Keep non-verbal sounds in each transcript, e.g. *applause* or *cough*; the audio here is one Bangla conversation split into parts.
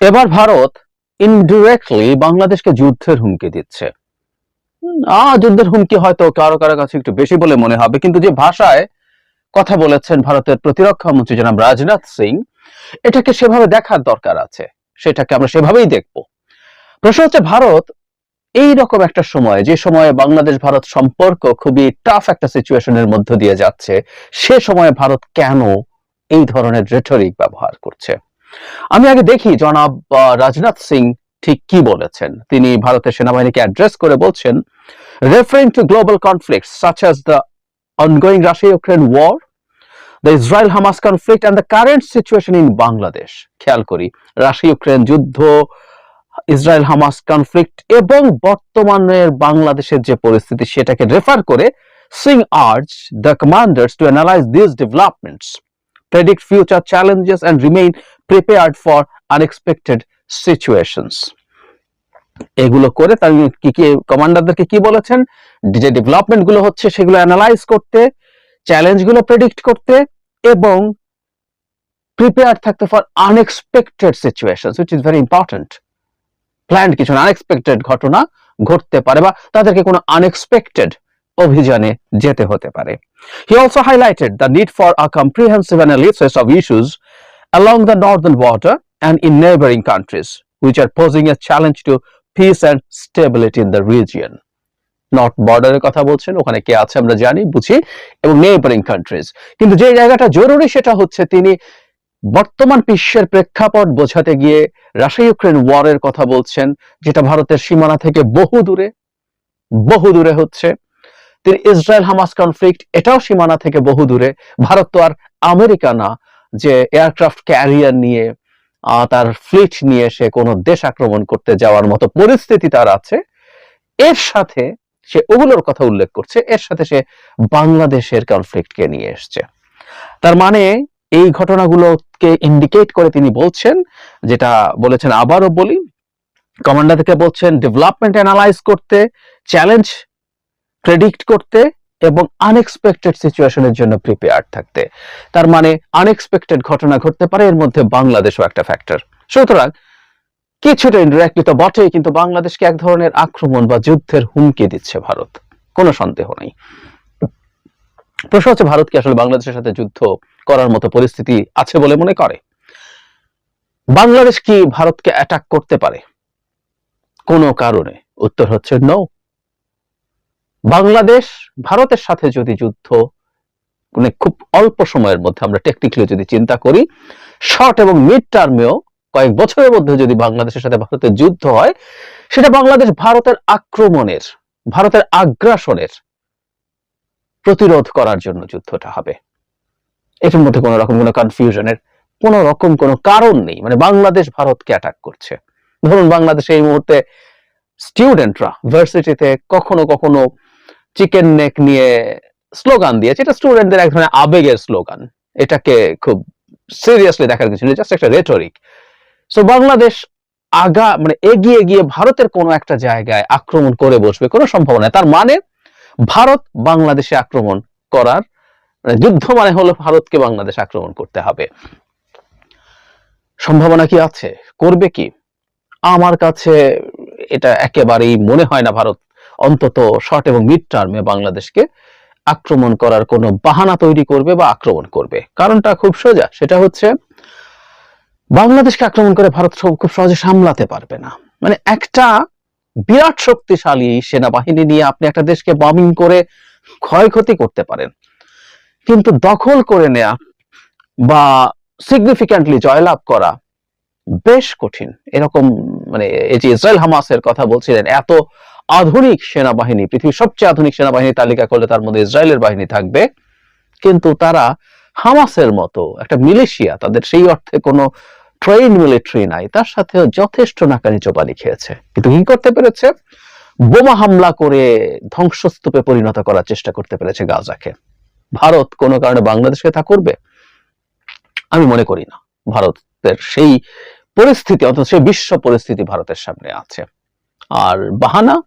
এবার ভারত ইনডিরেক্টলি বাংলাদেশকে যুদ্ধের হুমকি দিচ্ছে। আ যুদ্ধের হুমকি হয়তো কারও কারও কাছে একটু বেশি বলে মনে হবে, কিন্তু যে ভাষায় কথা বলেছেন ভারতের প্রতিরক্ষা মন্ত্রী জনাব রাজনাথ সিং, এটাকে সেভাবে দেখার দরকার আছে, সেটাকে আমরা সেভাবেই দেখব। প্রশ্ন হচ্ছে, ভারত এই রকম একটা সময়, যে সময়ে বাংলাদেশ ভারত সম্পর্ক খুবই টাফ একটা সিচুয়েশনের মধ্য দিয়ে যাচ্ছে, সে সময়ে ভারত কেন এই ধরনের রেটরিক ব্যবহার করছে? আমি আগে দেখি জনাব রাজনাথ সিং ঠিক কি বলেছেন। তিনি ভারতের সেনাবাহিনীকে অ্যাড্রেস করে বলছেন referring to global conflict such as the ongoing Russia-Ukraine war, the Israel-Hamas conflict and the current situation in Bangladesh. খেয়াল করি রাশিয়া ইউক্রেন যুদ্ধ ইসরায়েল হামাস কনফ্লিক্ট এবং বর্তমানের বাংলাদেশের যে পরিস্থিতি সেটাকে রেফার করে Singh urge the commanders to analyse this developments predict future challenges and remain prepared for unexpected situations. এগুলো করে তার কি কি কমান্ডারদেরকে কি বলেছেন? যে ডেভেলপমেন্টগুলো হচ্ছে সেগুলো অ্যানালাইজ করতে চ্যালেঞ্জগুলো প্রেডিক্ট করতে এবং প্রিপেয়ার থাকতে for unexpected situation which is very important planned কিছু আনএক্সপেক্টেড ঘটনা ঘটতে পারে বা তাদেরকে কোনো আনএক্সপেক্টেড অভিযানে যেতে হতে পারে। He also highlighted the need for a comprehensive analysis of issues along the northern border and in neighboring countries, which are posing a challenge to peace and stability in the region. North বর্ডারের কথা বলছেন ওখানে কে আছে আমরা জানি বুঝি এবং নেইবারিং কান্ট্রিজ কিন্তু যে জায়গাটা জরুরি সেটা হচ্ছে তিনি বর্তমান বিশ্বের প্রেক্ষাপট বোঝাতে গিয়ে রাশিয়া ইউক্রেন ওয়ারের কথা বলছেন যেটা ভারতের সীমানা থেকে বহু দূরে বহু দূরে হচ্ছে। তিনি ইসরায়েল হামাস কনফ্লিক্ট এটাও সীমানা থেকে বহু দূরে। ভারত তো আর আমেরিকা না যে এয়ারক্রাফট ক্যারিয়ার নিয়ে তার ফ্লিট নিয়ে সে কোনো দেশ আক্রমণ করতে যাওয়ার মতো পরিস্থিতি তার আছে। এর সাথে সে ওগুলোর কথা উল্লেখ করছে, এর সাথে সে বাংলাদেশের কনফ্লিক্টকে নিয়ে এসছে। তার মানে এই ঘটনাগুলোকে ইন্ডিকেট করে তিনি বলছেন, যেটা বলেছেন আবারও বলি কমান্ডার থেকে বলছেন ডেভেলপমেন্ট অ্যানালাইজ করতে চ্যালেঞ্জ প্রেডিক্ট করতে এবং আনএক্সপেক্টেড সিচুয়েশনের জন্য প্রিপেয়ার থাকতে। তার মানে আনএক্সপেক্টেড ঘটনা ঘটতে পারে, এর মধ্যে বাংলাদেশও একটা ফ্যাক্টর সুতরাং, কিছুটা ইনডিরেক্টলি তো বটেই, কিন্তু বাংলাদেশকে এক ধরনের আক্রমণ বা যুদ্ধের হুমকি দিচ্ছে ভারত। কোনো সন্দেহ নেই। প্রশ্ন হচ্ছে, ভারত কি আসলে বাংলাদেশের সাথে যুদ্ধ করার মতো পরিস্থিতি আছে বলে মনে করে? বাংলাদেশ কি ভারতকে অ্যাটাক করতে পারে? কোনো কারণে। উত্তর হচ্ছে নো বাংলাদেশ ভারতের সাথে যদি যুদ্ধ মানে খুব অল্প সময়ের মধ্যে, আমরা টেকনিক্যালি যদি চিন্তা করি শর্ট এবং মিড টার্মেও কয়েক বছরের মধ্যে যদি বাংলাদেশের সাথে ভারতের যুদ্ধ হয়, সেটা বাংলাদেশ ভারতের আক্রমণের, ভারতের আগ্রাসনের প্রতিরোধ করার জন্য যুদ্ধটা হবে। এটার মধ্যে কোনো রকম কোনো কনফিউশনের কোনো রকম কোনো কারণ নেই। মানে বাংলাদেশ ভারতকে অ্যাটাক করছে। ধরুন বাংলাদেশে এই মুহূর্তে স্টুডেন্টরা ভার্সিটিতে কখনো কখনো চিকেন নেক নিয়ে স্লোগান দিয়েছে। এটা স্টুডেন্টদের এক ধরনের আবেগের স্লোগান। এটাকে খুব সিরিয়াসলি দেখার কিছু জাস্ট একটা রেটরিক সো বাংলাদেশ আগা মানে এগিয়ে গিয়ে ভারতের কোনো একটা জায়গায় আক্রমণ করে বসবে কোনো সম্ভাবনা তার মানে ভারত বাংলাদেশে আক্রমণ করার মানে যুদ্ধ মানে হলো ভারতকে বাংলাদেশ আক্রমণ করতে হবে। সম্ভাবনা কি আছে? করবে কি? আমার কাছে এটা একেবারেই মনে হয় না ভারত অন্তত শর্ট এবং মিড টার্মে বাংলাদেশকে আক্রমণ করার কোনো বাহানা তৈরি করবে বা আক্রমণ করবে। কারণটা খুব সোজা, সেটা হচ্ছে বাংলাদেশকে আক্রমণ করে ভারত খুব সহজে সামলাতে পারবে না। মানে একটা বিরাট শক্তিশালী সেনাবাহিনী নিয়ে আপনি একটা দেশকে বমিং করে ক্ষয়ক্ষতি করতে পারেন। কিন্তু দখল করে নেয়া বা সিগনিফিক্যান্টলি জয়লাভ করা বেশ কঠিন। এরকম মানে এই যে ইসরায়েল হামাসের কথা বলছিলেন, এত আধুনিক সেনাবাহিনী, পৃথিবীর সবচেয়ে আধুনিক সেনাবাহিনী তালিকা করলে তার মধ্যে ইসরায়েলের বাহিনী থাকবে। কিন্তু তারা হামাসের মতো একটা মিলিশিয়া, তাদের সেই অর্থে কোনো ট্রেন মিলিটারি নাই, তার সাথেও যথেষ্ট নাকানি চোপানি খেয়েছে কিন্তু কি করতে পেরেছে? বোমা হামলা করে ধ্বংসস্তূপে পরিণত করার চেষ্টা করতে পেরেছে গাজাকে। ভারত কোনো কারণে বাংলাদেশকে তা করবে? আমি মনে করি না। ভারতের সেই পরিস্থিতি অন্তত সেই বিশ্ব পরিস্থিতি ভারতের সামনে আছে। আর বাহানা?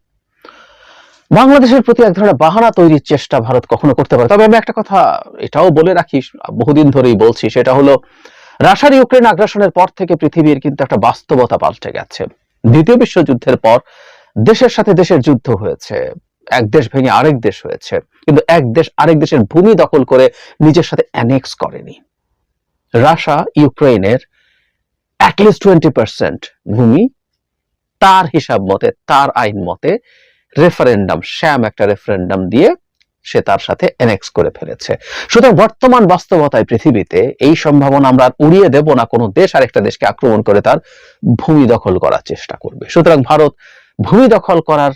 বাংলাদেশের প্রতি এক ধরনের বাহানা তৈরির চেষ্টা ভারত কখনো করতে পারে? তবে আমি একটা কথা এটাও বলে রাখি, বহুদিন ধরেই বলছি, সেটা হলো, রাশিয়ার ইউক্রেন আগ্রাসনের পর থেকে পৃথিবীর কিন্তু একটা বাস্তবতা পাল্টে গেছে। দ্বিতীয় বিশ্বযুদ্ধের পর দেশের সাথে দেশের যুদ্ধ হয়েছে, এক দেশ ভেঙে আরেক দেশ হয়েছে, কিন্তু এক দেশ আরেক দেশের ভূমি দখল করে নিজের সাথে অ্যানেক্স করেনি। রাশা ইউক্রেনের অ্যাটলিস্ট টোয়েন্টি পার্সেন্ট ভূমি, তার হিসাব মতে, তার আইন মতে রেফারেন্ডাম শ্যাম একটা রেফারেন্ডাম দিয়ে সে তার সাথে এনেক্স করে ফেলেছে। সুতরাং বর্তমান বাস্তবতায় পৃথিবীতে এই সম্ভাবনা আমরা উড়িয়ে দেব না, কোনো দেশ আরেকটা দেশকে আক্রমণ করে তার ভূমি দখল করার চেষ্টা করবে। সুতরাং ভারত ভূমি দখল করার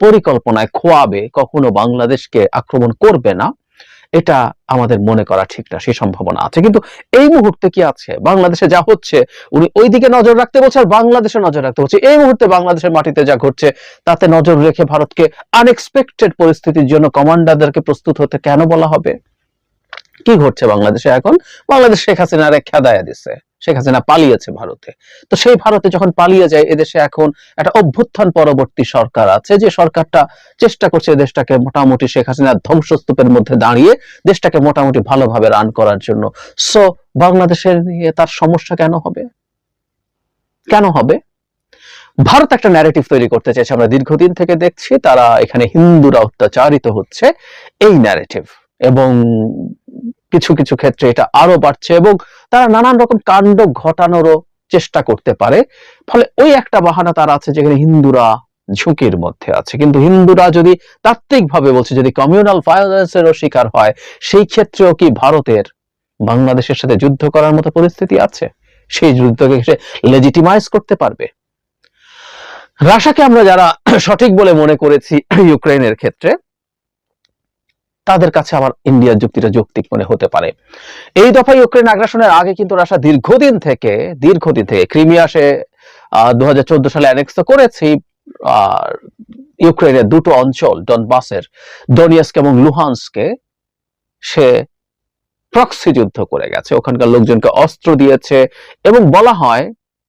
পরিকল্পনায় খোয়াবে, কখনো বাংলাদেশকে আক্রমণ করবে না। এটা আমাদের মনে করা ঠিক না, সেই সম্ভাবনা আছে। কিন্তু এই মুহূর্তে কি আছে? বাংলাদেশে যা হচ্ছে, উনি ওইদিকে নজর রাখতে বলছে আর বাংলাদেশে নজর রাখতে বলছে। এই মুহূর্তে বাংলাদেশের মাটিতে যা ঘটছে, তাতে নজর রেখে ভারতকে আনএক্সপেক্টেড পরিস্থিতির জন্য কমান্ডারদেরকে প্রস্তুত হতে কেন বলা হবে? কি ঘটছে বাংলাদেশে এখন? বাংলাদেশ শেখ হাসিনার খেদায়া দিচ্ছে শেখ হাসিনা পালিয়েছে ভারতে। তো সেই ভারতে যখন পালিয়ে যায়, এদেশে এখন একটা অভ্যুত্থান পরবর্তী সরকার আছে, যে সরকারটা চেষ্টা করছে দেশটাকে মোটামুটি শেখ হাসিনার ধ্বংসস্তূপের মধ্যে দাঁড়িয়ে দেশটাকে মোটামুটি ভালোভাবে রান করার জন্য। সো বাংলাদেশের নিয়ে তার সমস্যা কেন হবে? কেন হবে? ভারত একটা ন্যারেটিভ তৈরি করতে চাইছে, আমরা দীর্ঘদিন থেকে দেখছি তারা এখানে হিন্দুরা অত্যাচারিত হচ্ছে এই ন্যারেটিভ এবং কিছু কিছু ক্ষেত্রে এটা আরও বাড়ছে এবং তারা নানান রকম কাণ্ড ঘটানোরও চেষ্টা করতে পারে। ফলে ওই একটা বাহানা তার আছে যেখানে হিন্দুরা ঝুঁকির মধ্যে আছে। কিন্তু হিন্দুরা যদি তাত্ত্বিকভাবে বলছে, যদি কমিউনাল ভায়োলেন্সেরও শিকার হয়, সেই ক্ষেত্রেও কি ভারতের বাংলাদেশের সাথে যুদ্ধ করার মতো পরিস্থিতি আছে? সেই যুদ্ধকে সে লেজিটিমাইজ করতে পারবে? রাশাকে আমরা যারা সঠিক বলে মনে করেছি ইউক্রেনের ক্ষেত্রে তাদের কাছে আমার ইন্ডিয়ার যুক্তিটা যৌক্তিক মনে হতে পারে। এই দফা ইউক্রেন আগ্রাসনের আগে কিন্তু রাশিয়া দীর্ঘদিন থেকে দীর্ঘদিন থেকে ক্রিমিয়া সে দু হাজার চোদ্দ সালে অ্যানেক্স তো করেছি ইউক্রেনের দুটো অঞ্চল ডনবাসের ডনিয়াসকে এবং লুহান্সকে সে প্রক্সি যুদ্ধ করে গেছে। ওখানকার লোকজনকে অস্ত্র দিয়েছে এবং বলা হয়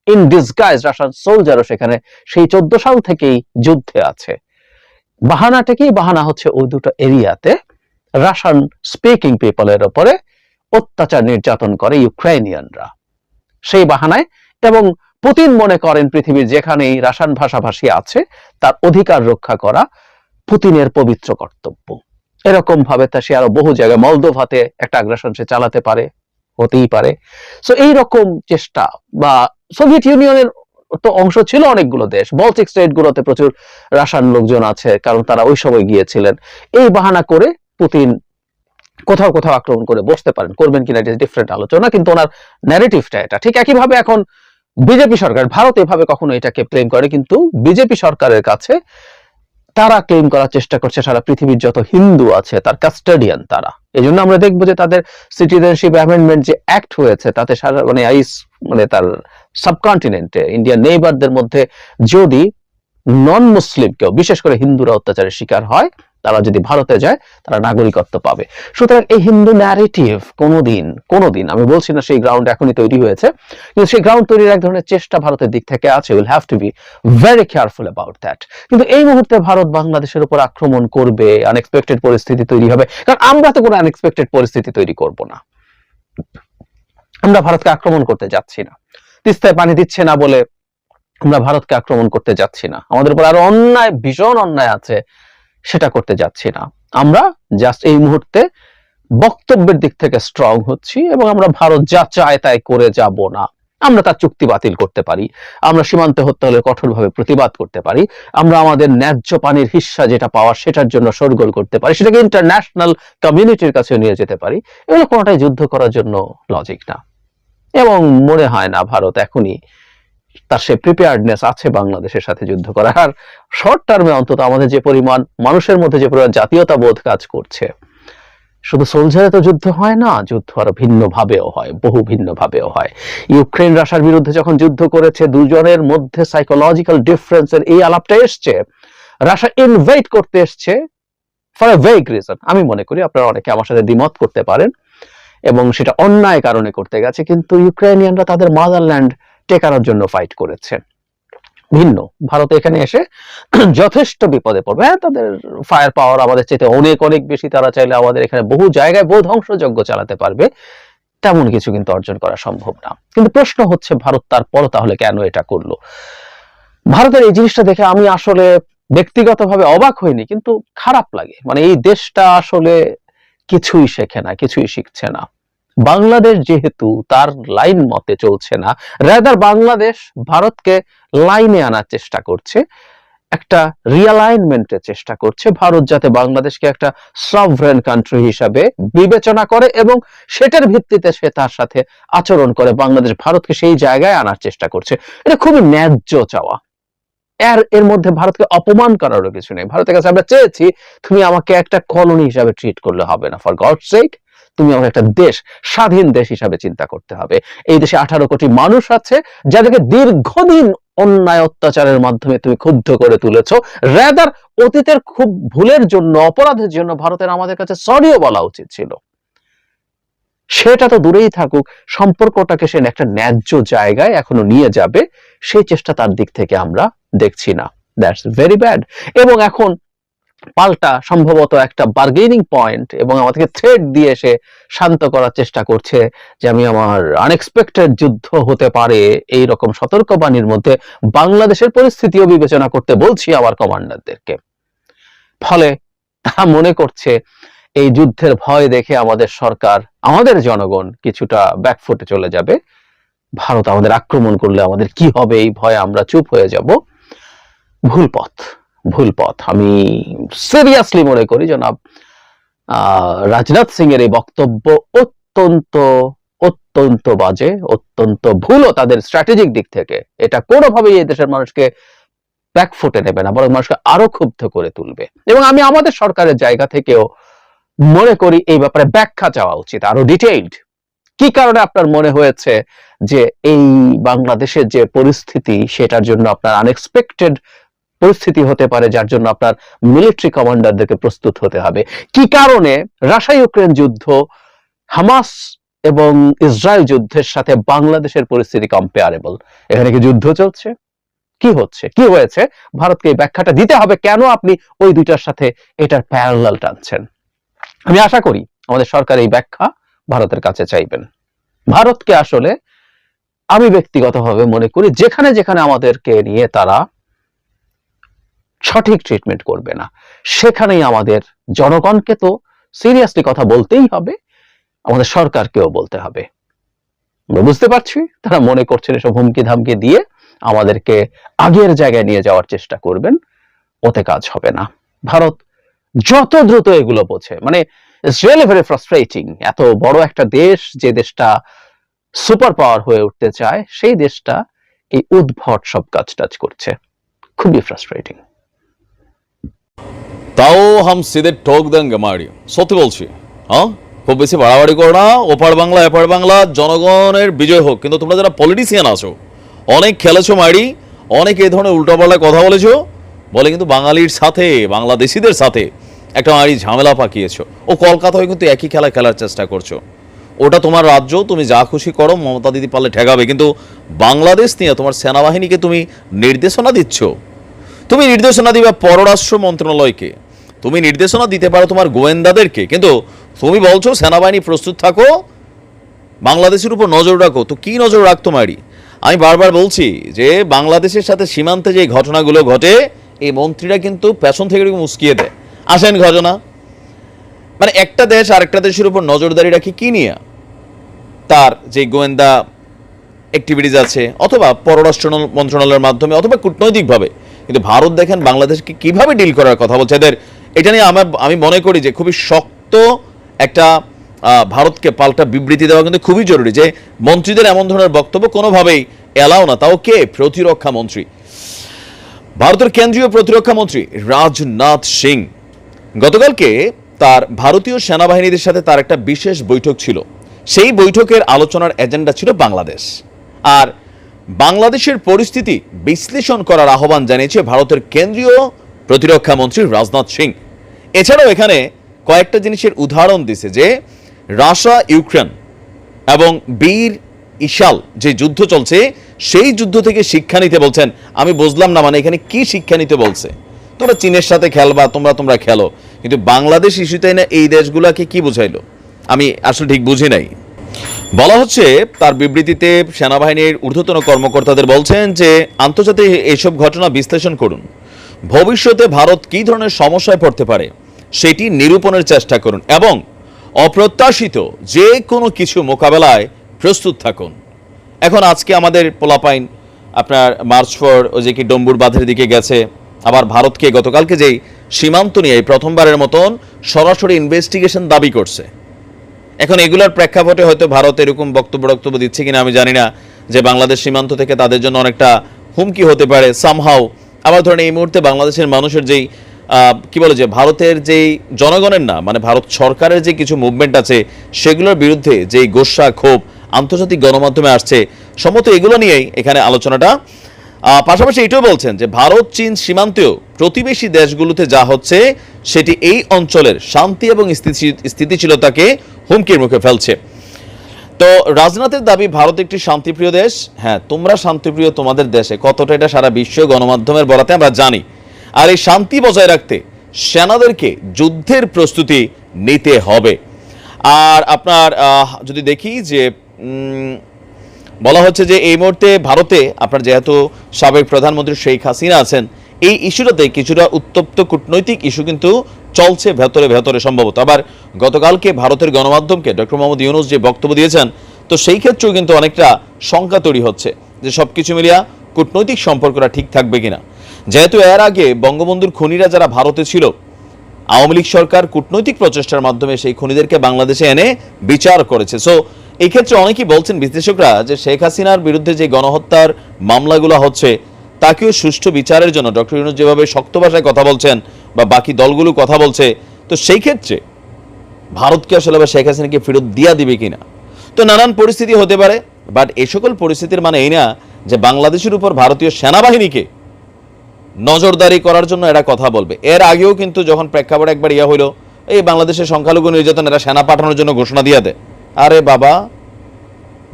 ইন ডিসগাইজ রাশিয়ান সোলজারও সেখানে সেই চোদ্দ সাল থেকেই যুদ্ধে আছে। বাহানাটা কি? বাহানা হচ্ছে ওই দুটো এরিয়াতে রাশিয়ান স্পিকিং পিপলের উপরে অত্যাচার নির্যাতন করে ইউক্রেনিয়ানরা। সেই বাহানায় এবং পুতিন মনে করেন পৃথিবীর যেখানেই রাশিয়ান ভাষাভাষী আছে, তার অধিকার রক্ষা করা পুতিনের পবিত্র কর্তব্য। এরকম ভাবে তা সে আরও বহু জায়গায় মলদোভাতে একটা আগ্রাসন সে চালাতে পারে, হতেই পারে। সো এই রকম চেষ্টা বা সোভিয়েত ইউনিয়নের তো অংশ ছিল অনেকগুলো দেশ। বলটিক স্টেট গুলোতে প্রচুর রাশিয়ান লোকজন আছে, কারণ তারা ওই সময় গিয়েছিলেন। এই বাহানা করে পুতিন কোথাও কোথাও আক্রমণ করে বসতে পারেন, করবেন কিনা এটা ডিফারেন্ট আলোচনা, কিন্তু ওনার ন্যারেটিভটা এটা। ঠিক একইভাবে এখন বিজেপি সরকার, ভারত এভাবে কখনো এটাকে ক্লেম করে, কিন্তু বিজেপি সরকারের কাছে তারা ক্লেম করার চেষ্টা করছে, সারা পৃথিবীর যত হিন্দু আছে, তার কাস্টাডিয়ান তারা। এই জন্য আমরা দেখব যে তাদের সিটিজেনশিপ অ্যামেন্ডমেন্ট যে অ্যাক্ট হয়েছে, তাতে সারা মানে আইস মানে তার সাবকন্টিনেন্টে ইন্ডিয়ান নেইবারদের মধ্যে যদি নন মুসলিম কেউ, বিশেষ করে হিন্দুরা অত্যাচারের শিকার হয় তারা যদি ভারতে যায়, তারা নাগরিকত্ব পাবে। সুতরাং এই হিন্দু ন্যারেটিভ কোনোদিন কোনোদিন, আমি বলছি না সেই গ্রাউন্ড এখনই তৈরি হয়েছে, কিন্তু সেই গ্রাউন্ড তৈরির এক ধরনের চেষ্টা ভারতের দিক থেকে আছে will have to be very careful about that কিন্তু এই মুহূর্তে ভারত বাংলাদেশের উপর আক্রমণ করবে আনএক্সপেক্টেড পরিস্থিতি তৈরি হবে, কারণ আমরা তো কোনো আনএক্সপেক্টেড পরিস্থিতি তৈরি করব না। আমরা ভারতকে আক্রমণ করতে যাচ্ছি না। তিস্তায় পানি দিচ্ছে না বলে আমরা ভারতকে আক্রমণ করতে যাচ্ছি না। আমাদের উপর আরও অন্যায়, ভীষণ অন্যায় আছে। সেটা করতে যাচ্ছি না। আমরা জাস্ট এই মুহূর্তে বক্তব্যের দিক থেকে স্ট্রং হচ্ছি এবং আমরা ভারত যা চায় তাই করে যাব না। আমরা তার চুক্তি বাতিল করতে পারি। আমরা সীমান্তে হত্যা হলে কঠোরভাবে প্রতিবাদ করতে পারি। আমরা আমাদের ন্যায্য পানির হিস্সা যেটা পাওয়ার সেটার জন্য সরগোল করতে পারি। সেটাকে ইন্টারন্যাশনাল কমিউনিটির কাছে নিয়ে যেতে পারি। এগুলো কোনোটাই যুদ্ধ করার জন্য লজিক না। এবং মনে হয় না ভারত এখনই তার সে প্রিপেয়ার্ডনেস আছে বাংলাদেশের সাথে যুদ্ধ করার। আর শর্ট টার্মে অন্তত আমাদের যে পরিমাণ, মানুষের মধ্যে যে পরিমাণ জাতীয়তা বোধ কাজ করছে, শুধু সোলজারে তো যুদ্ধ হয় না, যুদ্ধ আরও ভিন্ন ভাবেও হয়, বহু ভিন্ন ভাবেও হয়। ইউক্রেন রাশার বিরুদ্ধে যখন যুদ্ধ করেছে, দুজনের মধ্যে সাইকোলজিক্যাল ডিফারেন্সের এই আলাপটা এসছে। রাশা ইনভাইট করতে এসছে ফর এ ভেগ রিজন আমি মনে করি আপনারা অনেকে আমার সাথে দ্বিমত করতে পারেন এবং সেটা অন্যায় কারণে করতে গেছে, কিন্তু ইউক্রেনিয়ানরা তাদের মাদারল্যান্ড টেকানোর জন্য ফাইট করেছে। ভিন্ন। ভারত এখানে এসে *clears throat* যথেষ্ট বিপদে পড়বে। হ্যাঁ তাদের ফায়ার পাওয়ার আমাদের চেয়ে অনেক অনেক বেশি। তারা চাইলে আমাদের এখানে বহু জায়গায় বহু ধ্বংসযজ্ঞ চালাতে পারবে। তেমন কিছু কিন্তু অর্জন করা সম্ভব না। কিন্তু প্রশ্ন হচ্ছে, ভারত তারপরও তাহলে কেন এটা করল? ভারতের এই জিনিসটা দেখে আমি আসলে ব্যক্তিগতভাবে অবাক হইনি, কিন্তু খারাপ লাগে। মানে এই দেশটা আসলে কিছুই শেখে না, কিছুই শিখছে না। বাংলাদেশ যেহেতু তার লাইন মতে চলছে না রাদার বাংলাদেশ ভারতকে লাইনে আনার চেষ্টা করছে, একটা রিয়ালাইনমেন্টের চেষ্টা করছে, ভারত যাতে বাংলাদেশকে একটা সভরেন কান্ট্রি হিসাবে বিবেচনা করে এবং সেটার ভিত্তিতে সে তার সাথে আচরণ করে, বাংলাদেশ ভারতকে সেই জায়গায় আনার চেষ্টা করছে। এটা খুবই ন্যায্য চাওয়া। এর এর মধ্যে ভারতকে অপমান করারও কিছু নেই। ভারতের কাছে আমরা চেয়েছি, তুমি আমাকে একটা কলোনি হিসাবে ট্রিট করলে হবে না ফর গড সেক তুমি আমাকে একটা দেশ, স্বাধীন দেশ হিসাবে চিন্তা করতে হবে। এই দেশে আঠারো কোটি মানুষ আছে, যাদেরকে দীর্ঘদিন অন্যায় অত্যাচারের মাধ্যমে তুমি ক্ষুব্ধ করে তুলেছো। রেদার অতীতের খুব ভুলের জন্য, অপরাধের জন্য ভারতের আমাদের কাছে সরিও বলা উচিত ছিল। সেটা তো দূরেই থাকুক, সম্পর্কটাকে সে একটা ন্যায্য জায়গায় এখনও নিয়ে যাবে, সেই চেষ্টা তার দিক থেকে আমরা দেখছি না। দ্যাটস ভেরি ব্যাড এবং এখন পাল্টা সম্ভবত একটা বার্গেনিং পয়েন্ট এবং আমাদেরকে থ্রেড দিয়ে সে শান্ত করার চেষ্টা করছে যে আমি আমার আনএক্সপেক্টেড যুদ্ধ হতে পারে এই রকম সতর্কবাণীর মধ্যে বাংলাদেশের পরিস্থিতিও বিবেচনা করতে বলছি আমার কমান্ডারদেরকে। ফলে তারা মনে করছে এই যুদ্ধের ভয় দেখে আমাদের সরকার, আমাদের জনগণ কিছুটা ব্যাকফুটে চলে যাবে। ভারত আমাদের আক্রমণ করলে আমাদের কি হবে এই ভয়ে আমরা চুপ হয়ে যাব। ভুল পথ। ভুল পথ আমি সিরিয়াসলি মনে করি জনাব রাজনাথ সিং এর এই বক্তব্য অত্যন্ত অত্যন্ত বাজে, অত্যন্ত ভুলও তাদের স্ট্র্যাটেজিক দিক থেকে। এটা কোনোভাবেই এই দেশের মানুষকে ব্যাকফুটে নেবে না, বরং মানুষকে আরও ক্ষুব্ধ করে তুলবে। এবং আমি আমাদের সরকারের জায়গা থেকেও মনে করি এই ব্যাপারে ব্যাখ্যা চাওয়া উচিত, আরও ডিটেইলড কি কারণে আপনার মনে হয়েছে যে এই বাংলাদেশের যে পরিস্থিতি, সেটার জন্য আপনার আনএক্সপেক্টেড পরিস্থিতি হতে পারে যার জন্য আপনার মিলিটারি কমান্ডারদেরকে প্রস্তুত হতে হবে। কি কারণে? রাশিয়া ইউক্রেন যুদ্ধ, হামাস এবং ইসরায়েল যুদ্ধের সাথে বাংলাদেশের পরিস্থিতি কম্পেয়ারেবল এখানে কি যুদ্ধ চলছে? কি হচ্ছে? কি হয়েছে? ভারতকে এই ব্যাখ্যাটা দিতে হবে কেন আপনি ওই দুইটার সাথে এটার প্যারালাল টানছেন? আমি আশা করি আমাদের সরকার এই ব্যাখ্যা ভারতের কাছে চাইবেন। ভারতকে আসলে আমি ব্যক্তিগতভাবে মনে করি যেখানে যেখানে আমাদেরকে নিয়ে তারা সঠিক ট্রিটমেন্ট করবে না। সেখানেই আমাদের জনগণকে তো সিরিয়াসলি কথা বলতেই হবে, আমাদের সরকারকেও বলতে হবে। আমরা বুঝতে পারছি, তারা মনে করছেন এসব হুমকি ধামকি দিয়ে আমাদেরকে আগের জায়গায় নিয়ে যাওয়ার চেষ্টা করবেন, ওতে কাজ হবে না। ভারত যত দ্রুত এগুলো বোঝে মানে ইটস রিয়েলি ভেরি ফ্রাস্ট্রেটিং এত বড় একটা দেশ যে দেশটা সুপার পাওয়ার হয়ে উঠতে চায়, সেই দেশটা এই উদ্ভট সব কাজ টাজ করছে। খুবই ফ্রাস্ট্রেটিং তাও হাম সিধে ঠোক দেঙ্গে মারি। সত্যি বলছি হ্যাঁ? খুব বেশি বাড়াবাড়ি করো না। ওপার বাংলা, এপার বাংলা, জনগণের বিজয় হোক। কিন্তু তোমরা যারা পলিটিশিয়ান আছো, অনেক খেলেছো মারি, অনেক এই ধরনের উল্টোপাল্টা কথা বলেছ, বলে কিন্তু বাঙালির সাথে, বাংলাদেশিদের সাথে একটা মারি ঝামেলা পাকিয়েছো। ও কলকাতায় কিন্তু একই খেলা খেলার চেষ্টা করছ। ওটা তোমার রাজ্য, তুমি যা খুশি করো, মমতা দিদি পারলে ঠেকাবে। কিন্তু বাংলাদেশ নিয়ে তোমার সেনাবাহিনীকে তুমি নির্দেশনা দিচ্ছ। তুমি নির্দেশনা দিবে পররাষ্ট্র মন্ত্রণালয়কে। তুমি নির্দেশনা দিতে পারো তোমার গোয়েন্দাদেরকে। কিন্তু তুমি বলছো, সেনাবাহিনী প্রস্তুত থাকো, বাংলাদেশের উপর নজর রাখো। তো কি নজর রাখতো মারি আমি বারবার বলছি যে, বাংলাদেশের সাথে সীমান্তে যে ঘটনাগুলো ঘটে, এই মন্ত্রীরা কিন্তু পেছন থেকে এরকম দেয়। আসেন ঘটনা। মানে একটা দেশ আরেকটা দেশের উপর নজরদারি রাখি কি নিয়ে? তার যে গোয়েন্দা অ্যাক্টিভিটিস আছে, অথবা পররাষ্ট্র মন্ত্রণালয়ের মাধ্যমে, অথবা কূটনৈতিকভাবে। কিন্তু ভারত দেখেন বাংলাদেশকে কীভাবে ডিল করার কথা বলছে। এদের এটা নিয়ে আমার আমি মনে করি যে খুবই শক্ত একটা ভারতকে পাল্টা বিবৃতি দেওয়া কিন্তু খুবই জরুরি যে মন্ত্রীদের এমন ধরনের বক্তব্য কোনোভাবেই এলাও না। তাও কে? প্রতিরক্ষা মন্ত্রী। ভারতের কেন্দ্রীয় প্রতিরক্ষা মন্ত্রী রাজনাথ সিং। গতকালকে তার ভারতীয় সেনাবাহিনীদের সাথে তার একটা বিশেষ বৈঠক ছিল। সেই বৈঠকের আলোচনার এজেন্ডা ছিল বাংলাদেশ। আর বাংলাদেশের পরিস্থিতি বিশ্লেষণ করার আহ্বান জানিয়েছে ভারতের কেন্দ্রীয় প্রতিরক্ষা মন্ত্রী রাজনাথ সিং। এছাড়াও এখানে কয়েকটা জিনিসের উদাহরণ দিছে যে, রাশিয়া, ইউক্রেন এবং বীর ইশাল যে যুদ্ধ চলছে, সেই যুদ্ধ থেকে শিক্ষা নিতে বলছেন। আমি বুঝলাম না মানে এখানে কি শিক্ষা নিতে বলছে। তোমরা চীনের সাথে খেলবা, তোমরা তোমরা খেলো। কিন্তু বাংলাদেশ ইস্যুতে না এই দেশগুলোকে কি বুঝাইলো? আমি আসলে ঠিক বুঝি নাই। বলা হচ্ছে তার বিবৃতিতে সেনাবাহিনীর ঊর্ধ্বতন কর্মকর্তাদের বলছেন যে, আন্তর্জাতিক এইসব ঘটনা বিশ্লেষণ করুন। ভবিষ্যতে ভারত কী ধরনের সমস্যায় পড়তে পারে, সেটি নিরূপণের চেষ্টা করুন এবং অপ্রত্যাশিত যে কোনো কিছু মোকাবেলায় প্রস্তুত থাকুন। এখন আজকে আমাদের পোলাপাইন আপনার মার্চ ফর, ওই যে কি ডম্বুর বাঁধের দিকে গেছে, আবার ভারতকে গতকালকে যেই সীমান্ত নিয়ে প্রথমবারের মতন সরাসরি ইনভেস্টিগেশন দাবি করছে। এখন এগুলোর প্রেক্ষাপটে হয়তো ভারত এরকম বক্তব্য বক্তব্য দিচ্ছে কিনা আমি জানি না, যে বাংলাদেশ সীমান্ত থেকে তাদের জন্য অনেকটা হুমকি হতে পারে সামহাও আবার ধরেন এই মুহূর্তে বাংলাদেশের মানুষের যেই কি বলে যে, ভারতের যেই জনগণের না মানে ভারত সরকারের যে কিছু মুভমেন্ট আছে, সেগুলোর বিরুদ্ধে যেই গোসা ক্ষোভ আন্তর্জাতিক গণমাধ্যমে আসছে, সম্ভবত এগুলো নিয়েই এখানে আলোচনাটা। পাশাপাশি এটাও বলছেন যে, ভারত, চীন সীমান্তেও প্রতিবেশী দেশগুলোতে যা হচ্ছে, সেটি এই অঞ্চলের শান্তি এবং স্থিতিশীলতাকে হুমকির মুখে ফেলছে। তো রাজনাথের দাবি, ভারত একটি শান্তিপ্রিয় দেশ। হ্যাঁ তোমরা শান্তিপ্রিয় তোমাদের দেশে। কতটা এটা সারা বিশ্ব গণমাধ্যমের বলাতে আমরা জানি। আর এই শান্তি বজায় রাখতে সেনাদেরকে যুদ্ধের প্রস্তুতি নিতে হবে। আর আপনার যদি দেখি যে বলা হচ্ছে যে এই মুহূর্তে ভারতে আপনার যেহেতু সাবেক প্রধানমন্ত্রী শেখ হাসিনা আছেন, এই ইস্যুটাতে কিছুটা উত্তপ্ত কূটনৈতিক ইস্যু কিন্তু চলছে ভেতরে ভেতরে সম্ভবত। আবার গতকালকে ভারতের গণমাধ্যমকে ডক্টর মোহাম্মদ ইউনুস যে বক্তব্য দিয়েছেন, তো সেই ক্ষেত্রেও কিন্তু অনেকটা শঙ্কা তৈরি হচ্ছে যে সব কিছু মিলিয়া কূটনৈতিক সম্পর্কটা ঠিক থাকবে কিনা। যেহেতু এর আগে বঙ্গবন্ধুর খনিরা যারা ভারতে ছিল, আওয়ামী লীগ সরকার কূটনৈতিক প্রচেষ্টার মাধ্যমে সেই খনিদেরকে বাংলাদেশে এনে বিচার করেছে। সো এই ক্ষেত্রে অনেকেই বলছেন বিশ্লেষকরা যে শেখ হাসিনার বিরুদ্ধে যে গণহত্যার মামলাগুলো হচ্ছে, তাকেও সুষ্ঠু বিচারের জন্য ডক্টর ইউনুস যেভাবে শক্ত ভাষায় কথা বলছেন বা বাকি দলগুলো কথা বলছে, তো সেই ক্ষেত্রে ভারতকে আসলে আবার শেখ হাসিনাকে ফেরত দিয়া দিবে কিনা? তো নানান পরিস্থিতি হতে পারে বাট এ সকল পরিস্থিতির মানে এই না যে বাংলাদেশের উপর ভারতীয় সেনাবাহিনীকে নজরদারি করার জন্য এরা কথা বলবে। এর আগেও কিন্তু যখন প্রেক্ষাপট একবার ইয়া হইল, এই বাংলাদেশের সংখ্যালঘু নির্যাতন এরা সেনা পাঠানোর জন্য ঘোষণা দিয়ে দেয়। আরে বাবা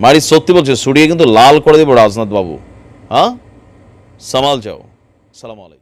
মারি সত্যি বলছে সুড়িয়ে কিন্তু লাল করে দেবো রাজনাথ বাবু হ্যাঁ? সামাল যাও সালাম আলাইকুম।